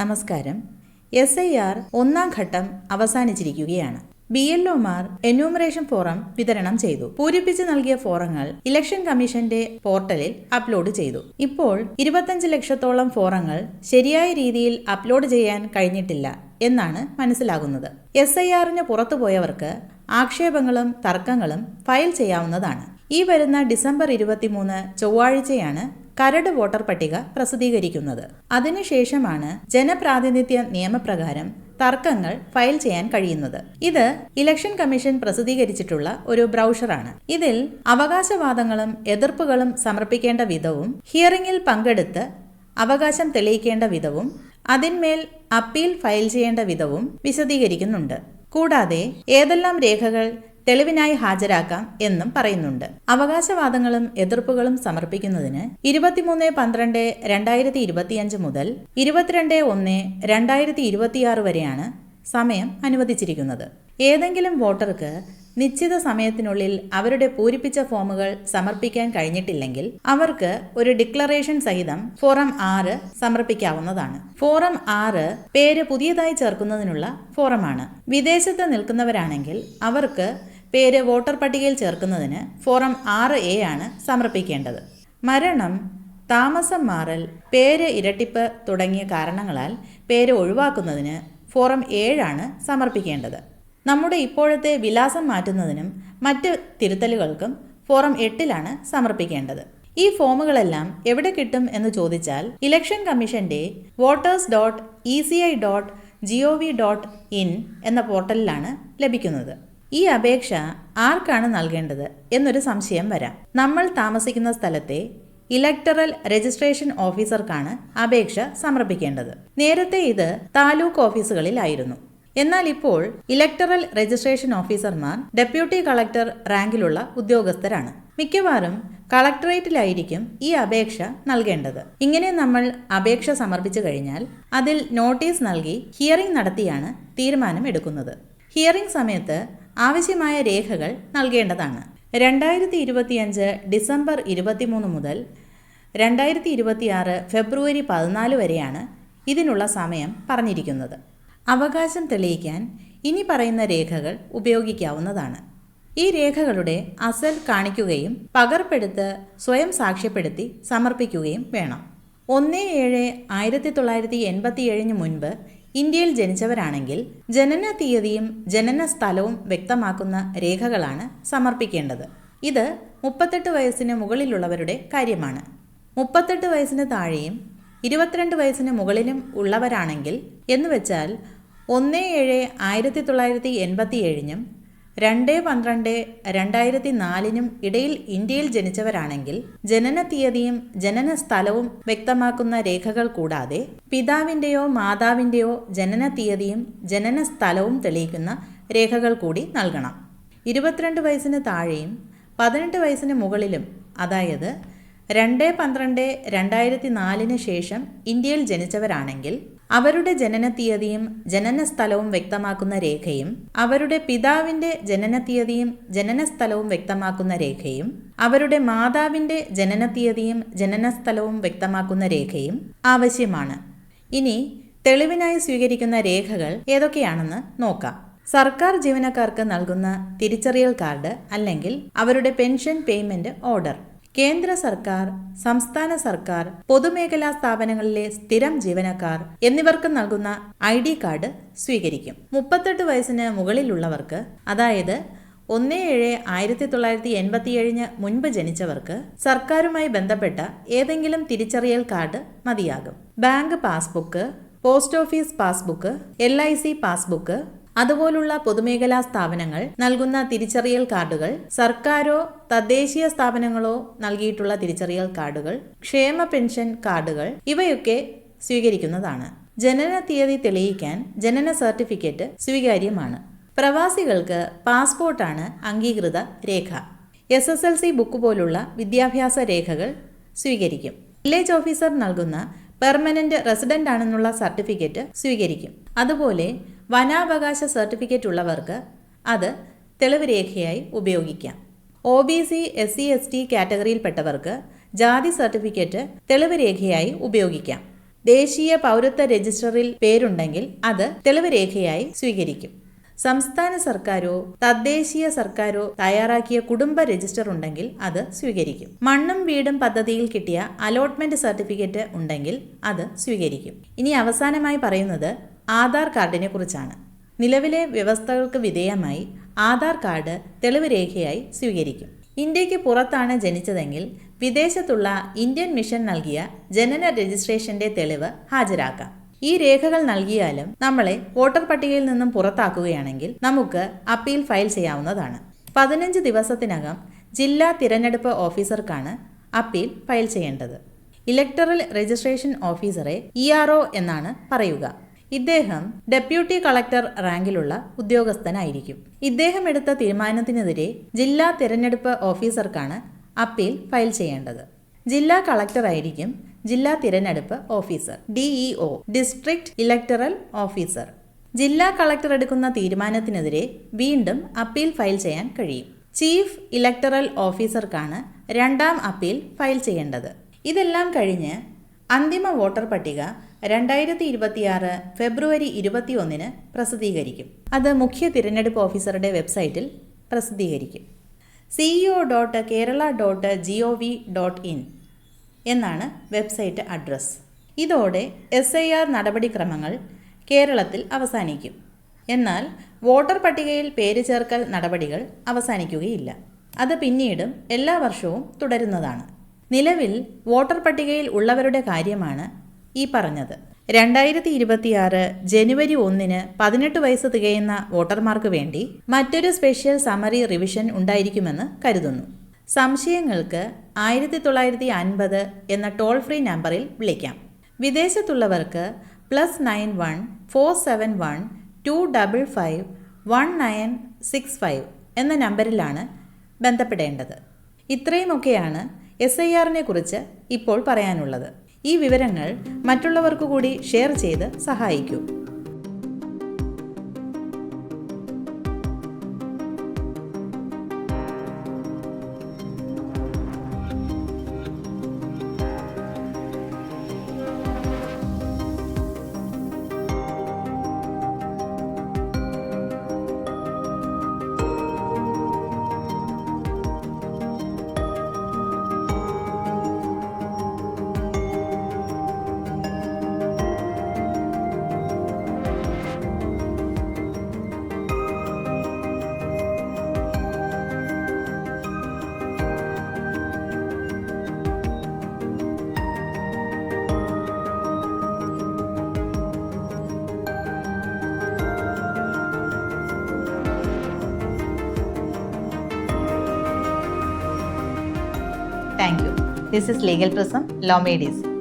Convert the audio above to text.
നമസ്കാരം. S I R ഒന്നാം ഘട്ടം അവസാനിച്ചിരിക്കുകയാണ്. ബി എൽ ഒമാർ എന്യൂമറേഷൻ ഫോറം വിതരണം ചെയ്തു. പൂരിപ്പിച്ച് നൽകിയ ഫോറങ്ങൾ ഇലക്ഷൻ കമ്മീഷന്റെ പോർട്ടലിൽ അപ്ലോഡ് ചെയ്തു. ഇപ്പോൾ ഇരുപത്തഞ്ച് ലക്ഷത്തോളം ഫോറങ്ങൾ ശരിയായ രീതിയിൽ അപ്ലോഡ് ചെയ്യാൻ കഴിഞ്ഞിട്ടില്ല എന്നാണ് മനസ്സിലാകുന്നത്. എസ് ഐ ആറിന് പുറത്തുപോയവർക്ക് ആക്ഷേപങ്ങളും തർക്കങ്ങളും ഫയൽ ചെയ്യാവുന്നതാണ്. ഈ വരുന്ന ഡിസംബർ ഇരുപത്തിമൂന്ന് ചൊവ്വാഴ്ചയാണ് കരട് വോട്ടർ പട്ടിക പ്രസിദ്ധീകരിക്കുന്നത്. അതിനുശേഷമാണ് ജനപ്രാതിനിധ്യ നിയമപ്രകാരം തർക്കങ്ങൾ ഫയൽ ചെയ്യാൻ കഴിയുന്നത്. ഇത് ഇലക്ഷൻ കമ്മീഷൻ പ്രസിദ്ധീകരിച്ചിട്ടുള്ള ഒരു ബ്രൗഷറാണ്. ഇതിൽ അവകാശവാദങ്ങളും എതിർപ്പുകളും സമർപ്പിക്കേണ്ട വിധവും ഹിയറിംഗിൽ പങ്കെടുത്ത് അവകാശം തെളിയിക്കേണ്ട വിധവും അതിന്മേൽ അപ്പീൽ ഫയൽ ചെയ്യേണ്ട വിധവും വിശദീകരിക്കുന്നുണ്ട്. കൂടാതെ ഏതെല്ലാം രേഖകൾ തെളിവിനായി ഹാജരാക്കാം എന്നും പറയുന്നുണ്ട്. അവകാശവാദങ്ങളും എതിർപ്പുകളും സമർപ്പിക്കുന്നതിന് ഇരുപത്തിമൂന്ന് പന്ത്രണ്ട് രണ്ടായിരത്തി ഇരുപത്തിയഞ്ച് മുതൽ ഇരുപത്തിരണ്ട് ഒന്ന് രണ്ടായിരത്തി ഇരുപത്തിയാറ് വരെയാണ് സമയം അനുവദിച്ചിരിക്കുന്നത്. ഏതെങ്കിലും വോട്ടർക്ക് നിശ്ചിത സമയത്തിനുള്ളിൽ അവരുടെ പൂരിപ്പിച്ച ഫോമുകൾ സമർപ്പിക്കാൻ കഴിഞ്ഞിട്ടില്ലെങ്കിൽ അവർക്ക് ഒരു ഡിക്ലറേഷൻ സഹിതം ഫോറം ആറ് സമർപ്പിക്കാവുന്നതാണ്. ഫോറം ആറ് പേര് പുതിയതായി ചേർക്കുന്നതിനുള്ള ഫോറമാണ്. വിദേശത്ത് നിൽക്കുന്നവരാണെങ്കിൽ അവർക്ക് പേര് വോട്ടർ പട്ടികയിൽ ചേർക്കുന്നതിന് ഫോറം ആറ് എ ആണ് സമർപ്പിക്കേണ്ടത്. മരണം താമസം മാറൽ പേര് ഇരട്ടിപ്പ് തുടങ്ങിയ കാരണങ്ങളാൽ പേര് ഒഴിവാക്കുന്നതിന് ഫോറം ഏഴാണ് സമർപ്പിക്കേണ്ടത്. നമ്മുടെ ഇപ്പോഴത്തെ വിലാസം മാറ്റുന്നതിനും മറ്റ് തിരുത്തലുകൾക്കും ഫോറം എട്ടിലാണ് സമർപ്പിക്കേണ്ടത്. ഈ ഫോമുകളെല്ലാം എവിടെ കിട്ടും എന്ന് ചോദിച്ചാൽ ഇലക്ഷൻ കമ്മീഷന്റെ voters dot E C I dot G O V dot in എന്ന പോർട്ടലിലാണ് ലഭിക്കുന്നത്. ഈ അപേക്ഷ ആർക്കാണ് നൽകേണ്ടത് എന്നൊരു സംശയം വരാം. നമ്മൾ താമസിക്കുന്ന സ്ഥലത്തെ ഇലക്ടറൽ രജിസ്ട്രേഷൻ ഓഫീസർക്കാണ് അപേക്ഷ സമർപ്പിക്കേണ്ടത്. നേരത്തെ ഇത് താലൂക്ക് ഓഫീസുകളിലായിരുന്നു. എന്നാൽ ഇപ്പോൾ ഇലക്ടറൽ രജിസ്ട്രേഷൻ ഓഫീസർമാർ ഡെപ്യൂട്ടി കളക്ടർ റാങ്കിലുള്ള ഉദ്യോഗസ്ഥരാണ്. മിക്കവാറും കളക്ടറേറ്റിലായിരിക്കും ഈ അപേക്ഷ നൽകേണ്ടത്. ഇങ്ങനെ നമ്മൾ അപേക്ഷ സമർപ്പിച്ചു കഴിഞ്ഞാൽ അതിൽ നോട്ടീസ് നൽകി ഹിയറിംഗ് നടത്തിയാണ് തീരുമാനം എടുക്കുന്നത് ഹിയറിംഗ് സമയത്ത് ആവശ്യമായ രേഖകൾ നൽകേണ്ടതാണ്. രണ്ടായിരത്തി ഇരുപത്തിയഞ്ച് ഡിസംബർ ഇരുപത്തിമൂന്ന് മുതൽ രണ്ടായിരത്തി ഇരുപത്തിയാറ് ഫെബ്രുവരി പതിനാല് വരെയാണ് ഇതിനുള്ള സമയം പറഞ്ഞിരിക്കുന്നത്. അവകാശം തെളിയിക്കാൻ ഇനി പറയുന്ന രേഖകൾ ഉപയോഗിക്കാവുന്നതാണ്. ഈ രേഖകളുടെ അസൽ കാണിക്കുകയും പകർപ്പെടുത്ത് സ്വയം സാക്ഷ്യപ്പെടുത്തി സമർപ്പിക്കുകയും വേണം. ഒന്ന് ഏഴ് ആയിരത്തി തൊള്ളായിരത്തി എൺപത്തി ഏഴിന് മുൻപ് ഇന്ത്യയിൽ ജനിച്ചവരാണെങ്കിൽ ജനന തീയതിയും ജനന സ്ഥലവും വ്യക്തമാക്കുന്ന രേഖകളാണ് സമർപ്പിക്കേണ്ടത്. ഇത് മുപ്പത്തെട്ട് വയസ്സിന് മുകളിലുള്ളവരുടെ കാര്യമാണ്. മുപ്പത്തെട്ട് വയസ്സിന് താഴെയും ഇരുപത്തിരണ്ട് വയസ്സിന് മുകളിലും ഉള്ളവരാണെങ്കിൽ എന്നുവെച്ചാൽ ഒന്ന് ഏഴ് ആയിരത്തി തൊള്ളായിരത്തി എൺപത്തി ഏഴിനും രണ്ട് പന്ത്രണ്ട് രണ്ടായിരത്തി നാലിനും ഇടയിൽ ഇന്ത്യയിൽ ജനിച്ചവരാണെങ്കിൽ ജനന തീയതിയും ജനന സ്ഥലവും വ്യക്തമാക്കുന്ന രേഖകൾ കൂടാതെ പിതാവിന്റെയോ മാതാവിന്റെയോ ജനന തീയതിയും ജനന സ്ഥലവും തെളിയിക്കുന്ന രേഖകൾ കൂടി നൽകണം. ഇരുപത്തിരണ്ട് വയസ്സിന് താഴെയും പതിനെട്ട് വയസ്സിന് മുകളിലും അതായത് രണ്ട് പന്ത്രണ്ട് രണ്ടായിരത്തി നാലിന് ശേഷം ഇന്ത്യയിൽ ജനിച്ചവരാണെങ്കിൽ അവരുടെ ജനന ജനനസ്ഥലവും ജനന സ്ഥലവും വ്യക്തമാക്കുന്ന രേഖയും അവരുടെ പിതാവിന്റെ ജനന ജനനസ്ഥലവും ജനന സ്ഥലവും വ്യക്തമാക്കുന്ന രേഖയും അവരുടെ മാതാവിന്റെ ജനന ജനനസ്ഥലവും ജനന സ്ഥലവും വ്യക്തമാക്കുന്ന രേഖയും ആവശ്യമാണ്. ഇനി തെളിവിനായി സ്വീകരിക്കുന്ന രേഖകൾ ഏതൊക്കെയാണെന്ന് നോക്കാം. സർക്കാർ ജീവനക്കാർക്ക് നൽകുന്ന തിരിച്ചറിയൽ കാർഡ് അല്ലെങ്കിൽ അവരുടെ പെൻഷൻ പേയ്മെന്റ് ഓർഡർ. കേന്ദ്ര സർക്കാർ സംസ്ഥാന സർക്കാർ പൊതുമേഖലാ സ്ഥാപനങ്ങളിലെ സ്ഥിരം ജീവനക്കാർ എന്നിവർക്ക് നൽകുന്ന ഐ ഡി കാർഡ് സ്വീകരിക്കും. മുപ്പത്തെട്ട് വയസ്സിന് മുകളിലുള്ളവർക്ക് അതായത് ഒന്ന് ഏഴ് ആയിരത്തി തൊള്ളായിരത്തി എൺപത്തിയേഴിന് മുൻപ് ജനിച്ചവർക്ക് സർക്കാരുമായി ബന്ധപ്പെട്ട ഏതെങ്കിലും തിരിച്ചറിയൽ കാർഡ് മതിയാകും. Bank passbook post office passbook L I C passbook അതുപോലുള്ള പൊതുമേഖലാ സ്ഥാപനങ്ങൾ നൽകുന്ന തിരിച്ചറിയൽ കാർഡുകൾ സർക്കാരോ തദ്ദേശീയ സ്ഥാപനങ്ങളോ നൽകിയിട്ടുള്ള തിരിച്ചറിയൽ കാർഡുകൾ ക്ഷേമ പെൻഷൻ കാർഡുകൾ ഇവയൊക്കെ സ്വീകരിക്കുന്നതാണ്. ജനന തീയതി തെളിയിക്കാൻ ജനന സർട്ടിഫിക്കറ്റ് സ്വീകാര്യമാണ്. പ്രവാസികൾക്ക് പാസ്പോർട്ടാണ് അംഗീകൃത രേഖ. S S L C book പോലുള്ള വിദ്യാഭ്യാസ രേഖകൾ സ്വീകരിക്കും. വില്ലേജ് ഓഫീസർ നൽകുന്ന പെർമനന്റ് റെസിഡന്റ് ആണെന്നുള്ള സർട്ടിഫിക്കറ്റ് സ്വീകരിക്കും. അതുപോലെ വനാവകാശ സർട്ടിഫിക്കറ്റ് ഉള്ളവർക്ക് അത് തെളിവ് രേഖയായി ഉപയോഗിക്കാം. O B C S C S T കാറ്റഗറിയിൽപ്പെട്ടവർക്ക് ജാതി സർട്ടിഫിക്കറ്റ് തെളിവ് രേഖയായി ഉപയോഗിക്കാം. ദേശീയ പൗരത്വ രജിസ്റ്ററിൽ പേരുണ്ടെങ്കിൽ അത് തെളിവ് രേഖയായി സ്വീകരിക്കും. സംസ്ഥാന സർക്കാരോ തദ്ദേശീയ സർക്കാരോ തയ്യാറാക്കിയ കുടുംബ രജിസ്റ്റർ ഉണ്ടെങ്കിൽ അത് സ്വീകരിക്കും. മണ്ണും വീടും പദ്ധതിയിൽ കിട്ടിയ അലോട്ട്മെന്റ് സർട്ടിഫിക്കറ്റ് ഉണ്ടെങ്കിൽ അത് സ്വീകരിക്കും. ഇനി അവസാനമായി പറയുന്നത് ആധാർ കാർഡിനെ കുറിച്ചാണ്. നിലവിലെ വ്യവസ്ഥകൾക്ക് വിധേയമായി ആധാർ കാർഡ് തെളിവ് രേഖയായി സ്വീകരിക്കും. ഇന്ത്യയ്ക്ക് പുറത്താണ് ജനിച്ചതെങ്കിൽ വിദേശത്തുള്ള ഇന്ത്യൻ മിഷൻ നൽകിയ ജനന രജിസ്ട്രേഷന്റെ തെളിവ് ഹാജരാക്കാം. ഈ രേഖകൾ നൽകിയാലും നമ്മളെ വോട്ടർ പട്ടികയിൽ നിന്നും പുറത്താക്കുകയാണെങ്കിൽ നമുക്ക് അപ്പീൽ ഫയൽ ചെയ്യാവുന്നതാണ്. പതിനഞ്ച് ദിവസത്തിനകം ജില്ലാ തിരഞ്ഞെടുപ്പ് ഓഫീസർക്കാണ് അപ്പീൽ ഫയൽ ചെയ്യേണ്ടത്. ഇലക്ടറൽ രജിസ്ട്രേഷൻ ഓഫീസറെ ഇ എന്നാണ് പറയുക. ഇദ്ദേഹം ഡെപ്യൂട്ടി കളക്ടർ റാങ്കിലുള്ള ഉദ്യോഗസ്ഥനായിരിക്കും. ഇദ്ദേഹം എടുത്ത തീരുമാനത്തിനെതിരെ ജില്ലാ തിരഞ്ഞെടുപ്പ് ഓഫീസർക്കാണ് അപ്പീൽ ഫയൽ ചെയ്യേണ്ടത്. ജില്ലാ കളക്ടറായിരിക്കും ജില്ലാ തിരഞ്ഞെടുപ്പ് officer DEO district electoral officer ജില്ലാ കളക്ടർ എടുക്കുന്ന തീരുമാനത്തിനെതിരെ വീണ്ടും അപ്പീൽ ഫയൽ ചെയ്യാൻ കഴിയും. ചീഫ് ഇലക്ടറൽ ഓഫീസർക്കാണ് രണ്ടാം അപ്പീൽ ഫയൽ ചെയ്യേണ്ടത്. ഇതെല്ലാം കഴിഞ്ഞ് അന്തിമ വോട്ടർ പട്ടിക രണ്ടായിരത്തി ഇരുപത്തിയാറ് ഫെബ്രുവരി ഇരുപത്തിയൊന്നിന് പ്രസിദ്ധീകരിക്കും. അത് മുഖ്യ തിരഞ്ഞെടുപ്പ് ഓഫീസറുടെ വെബ്സൈറ്റിൽ പ്രസിദ്ധീകരിക്കും. CEO dot Kerala dot G O V dot in എന്നാണ് വെബ്സൈറ്റ് അഡ്രസ്സ്. ഇതോടെ എസ് ഐ ആർ നടപടിക്രമങ്ങൾ കേരളത്തിൽ അവസാനിക്കും. എന്നാൽ വോട്ടർ പട്ടികയിൽ പേര് ചേർക്കൽ നടപടികൾ അവസാനിക്കുകയില്ല. അത് പിന്നീടും എല്ലാ വർഷവും തുടരുന്നതാണ്. നിലവിൽ വോട്ടർ പട്ടികയിൽ ഉള്ളവരുടെ കാര്യമാണ് ഈ പറഞ്ഞത്. രണ്ടായിരത്തി ഇരുപത്തിയാറ് ജനുവരി ഒന്നിന് പതിനെട്ട് വയസ്സ് തികയുന്ന വോട്ടർമാർക്ക് വേണ്ടി മറ്റൊരു സ്പെഷ്യൽ സമറി റിവിഷൻ ഉണ്ടായിരിക്കുമെന്ന് കരുതുന്നു. സംശയങ്ങൾക്ക് ആയിരത്തി തൊള്ളായിരത്തി അൻപത് എന്ന ടോൾ ഫ്രീ നമ്പറിൽ വിളിക്കാം. വിദേശത്തുള്ളവർക്ക് plus nine one four seven one two double five one nine six five എന്ന നമ്പറിലാണ് ബന്ധപ്പെടേണ്ടത്. ഇത്രയുമൊക്കെയാണ് എസ് ഐ ആറിനെ കുറിച്ച് ഇപ്പോൾ പറയാനുള്ളത്. ഈ വിവരങ്ങൾ മറ്റുള്ളവർക്കു കൂടി ഷെയർ ചെയ്ത് സഹായിക്കൂ. Thank you. This is Legal Prism, Law Medies.